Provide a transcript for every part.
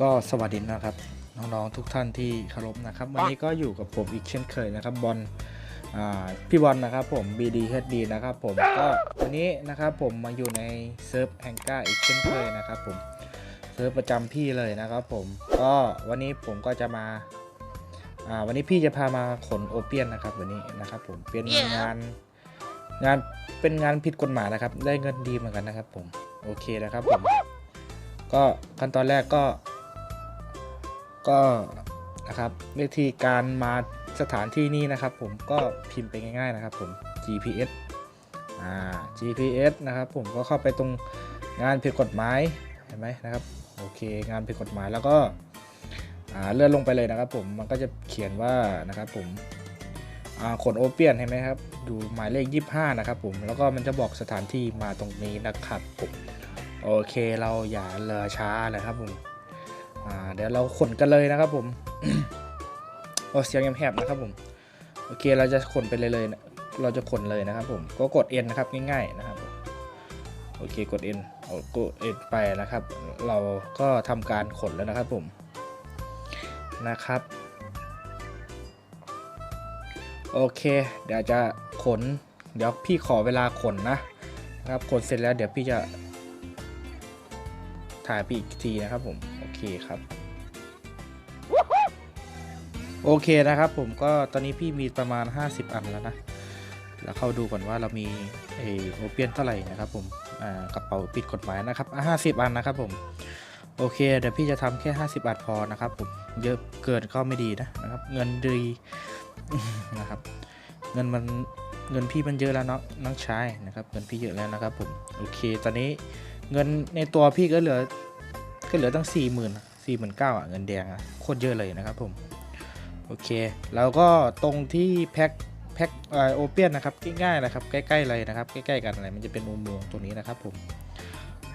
ก็สวัสดีนะครับน้องๆทุกท่านที่เคารพนะครับ วันนี้ก็อยู่กับผมอีกเช่นเคยนะครับบอลอ่าพี่บอลนะครับผม BDHD นะครับผมก็วันนี้นะครับผมมาอยู่ในเซิร์ฟแองก้าอีกเช่นเคยนะครับผมเซิร์ฟประจำพี่เลยนะครับผมก็วันนี้ผมก็จะมาอ่าวันนี้พี่จะพามาขนโอเปียนนะครับวันนี้นะครับผมเป็นงานงานเป็นงานผิดกฎหมายนะครับ ได้เงินดีเหมือนกันนะครับผมโอเคนะครับผมก็ขั้นตอนแรกก็ ก็นะครับวิธีการมาสถานที่นี้นะครับ ผมก็พิมพ์ไปง่าย ๆนะครับผม GPS อ่า GPS นะครับ ผมก็เข้าไปตรงงานผิดกฎหมายเห็นไหมนะครับโอเค งานผิดกฎหมายแล้วก็อ่าเลื่อนลงไปเลยนะครับ ผมมันก็จะเขียนว่านะครับ ผมอ่าขนโอเปียนเห็นไหมครับดูหมายเลข 25 นะครับ ผมแล้วก็มันจะบอกสถานที่มาตรงนี้นะครับผมโอเคเราอย่าเลอช้าเลยครับผม อ่าเดี๋ยวเราขนกันเลยนะครับผมโอ้เสียงแหบนะครับผมโอเคเราจะขนไปเลยเลยนะเราจะขนเลยนะครับผมก็กด N นะครับง่ายๆนะครับโอเคกด N เอากด N ไปนะครับ เราก็ทำการขนแล้วนะครับผมนะครับโอเค เดี๋ยวจะขน เดี๋ยวพี่ขอเวลาขนนะนะครับขนเสร็จแล้วเดี๋ยวพี่จะถ่ายไปอีกทีนะครับผม คครับ โอเคนะครับผมก็ตอนนี้พี่มีประมาณ 50 อันแล้วนะ แล้วเข้าดูก่อนว่าเรามีเอโอเปียนเท่าไหร่นะครับผมกระเป๋าปิดกฎหมายนะครับอะ50อันนะครับผมโอเคเดี๋ยวพี่จะทำแค่ 50อันพอนะครับผมเยอะเกินก็ไม่ดีนะนะครับ เงินดีนะครับ เงินมันเงินพี่มันเยอะแล้วเนาะน้องชายนะครับ เงินพี่เยอะแล้วนะครับผมโอเค ตอนนี้เงินในตัวพี่ก็เหลือ ก็เหลือตั้งสี่หมื่นสี่หมื่นเก้าอะเงินแดงอะโคตรเยอะเลยนะครับผม โอเค แล้วก็ตรงที่แพ็คแพ็คโอเปียนนะครับง่ายๆนะครับใกล้ๆเลยนะครับใกล้ๆกันอะไรมันจะเป็นอุโมงค์ตรงนี้นะครับผม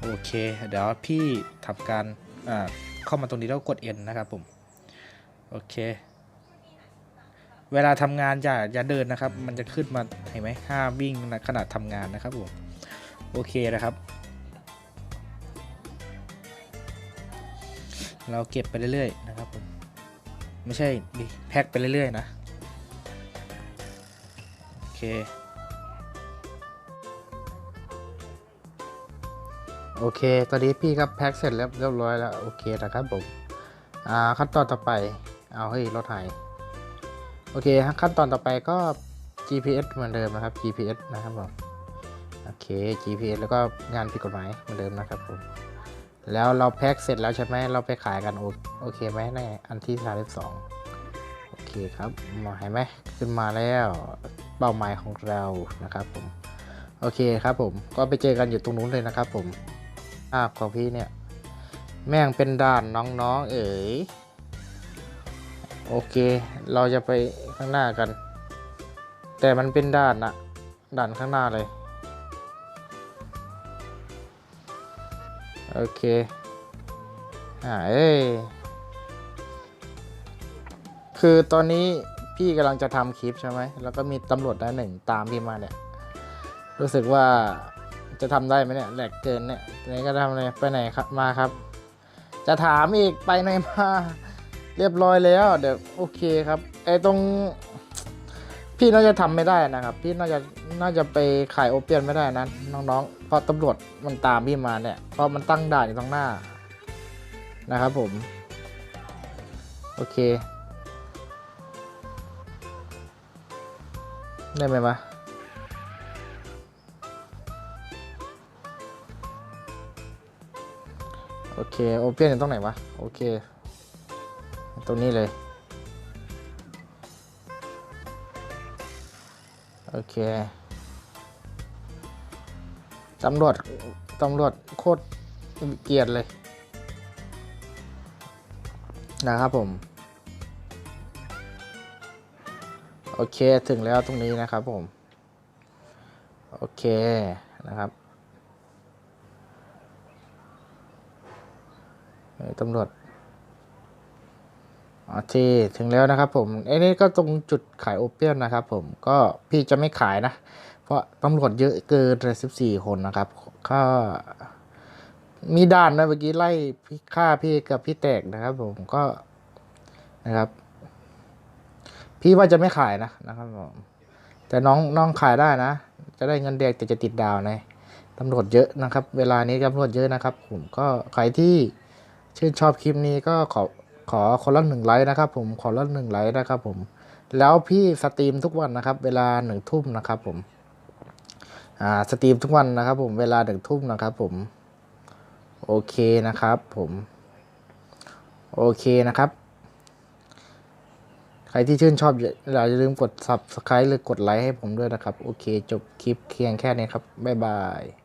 โอเคเดี๋ยวพี่ทำการอ่าเข้ามาตรงนี้แล้วกด N นะครับผมโอเค เวลาทำงานอย่าอย่าเดินนะครับ มันจะขึ้นมาเห็นไหมห้าวิ่งขนะขณะทำงานนะครับผมโอเคนะครับ เราเก็บไปเรื่อยๆนะครับผมไม่ใช่ดิแพ็คไปเรื่อยๆนะโอเคโอเค ตอนนี้พี่ครับแพ็คเสร็จแล้วเรียบร้อยแล้วโอเคนะครับผมอ่าขั้นตอนต่อไป เอาเฮ้ยรถหายโอเคขั้นตอนต่อไปก็ GPS เหมือนเดิมนะครับ GPS นะครับผมโอเค GPS แล้วก็งานผิดกฎหมายเหมือนเดิมนะครับผม แล้วเราแพ็คเสร็จแล้วใช่ไหมเราไปขายกัน โอโอเคไหมในอันที่สามสิบสองโอเคครับมาเห็นไหมขึ้นมาแล้วเป้าหมายของเรานะครับผมโอเคครับผมก็ไปเจอกันอยู่ตรงนู้นเลยนะครับผมภาพของพี่เนี่ย แม่งเป็นด่านน้องๆ เอ๋ยโอเค เราจะไปข้างหน้ากัน แต่มันเป็นด่านนะด่านข้างหน้าเลย โอเคอ่าเอ้ยคือตอนนี้พี่กำลังจะทำคลิปใช่ไหม แล้วก็มีตำรวจนายหนึ่งตามพี่มาเนี่ย รู้สึกว่าจะทำได้ไหมเนี่ยแหลกเกินเนี่ยไหนก็ทำเลยไปไหนครับมาครับ จะถามอีกไปไหนมา เรียบร้อยแล้ว เดี๋ยวโอเคครับไอ้ตรง พี่น่าจะทำไม่ได้นะครับ พี่น่าจะน่าจะไปขายโอเปียนไม่ได้นะน้องๆเพราะตำรวจมันตามพี่มาเนี่ยเพราะมันตั้งด่านอยู่ตรงหน้านะครับผม โอเค ได้ไหมวะโอเค โอเปียนอยู่ตรงไหนวะ โอเค ตรงนี้เลย เคตำรวจตำรวจโคตรเกลียดเลย นะครับผม โอเคถึงแล้วตรงนี้นะครับผม โอเคนะครับตำรวจ โอเคถึงแล้วนะครับผมไอ้นี่ก็ตรงจุดขายโอเปียนนะครับผมก็พี่จะไม่ขายนะ เพราะตำรวจเยอะเกินเลยสิบสี่คนนะครับก็มีด่านนะเมื่อกี้ไล่พี่ฆ่าพี่กับพี่แตกนะครับ ผมก็นะครับ พี่ว่าจะไม่ขายนะนะครับผมแต่น้องน้องขายได้นะ จะได้เงินเด็กแต่จะติดดาวนะตำรวจเยอะนะครับ เวลานี้ตำรวจเยอะนะครับ ผมก็ใครที่ชื่นชอบคลิปนี้ก็ขอ ขอคนละหนึ่งไลค์นะครับ ผมขอละหนึ่งไลค์นะครับผมแล้วพี่สตรีมทุกวันนะครับ เวลาหนึ่งทุ่มนะครับผมอ่าสตรีมทุกวันนะครับ ผมเวลาหนึ่งทุ่มนะครับ ผมโอเคนะครับ ผมโอเคนะครับ ใครที่ชื่นชอบอย่าอย่าลืมกด subscribe หรือกดไลค์ให้ผมด้วยนะครับ โอเค จบคลิปเพียงแค่นี้ครับ บ๊ายบาย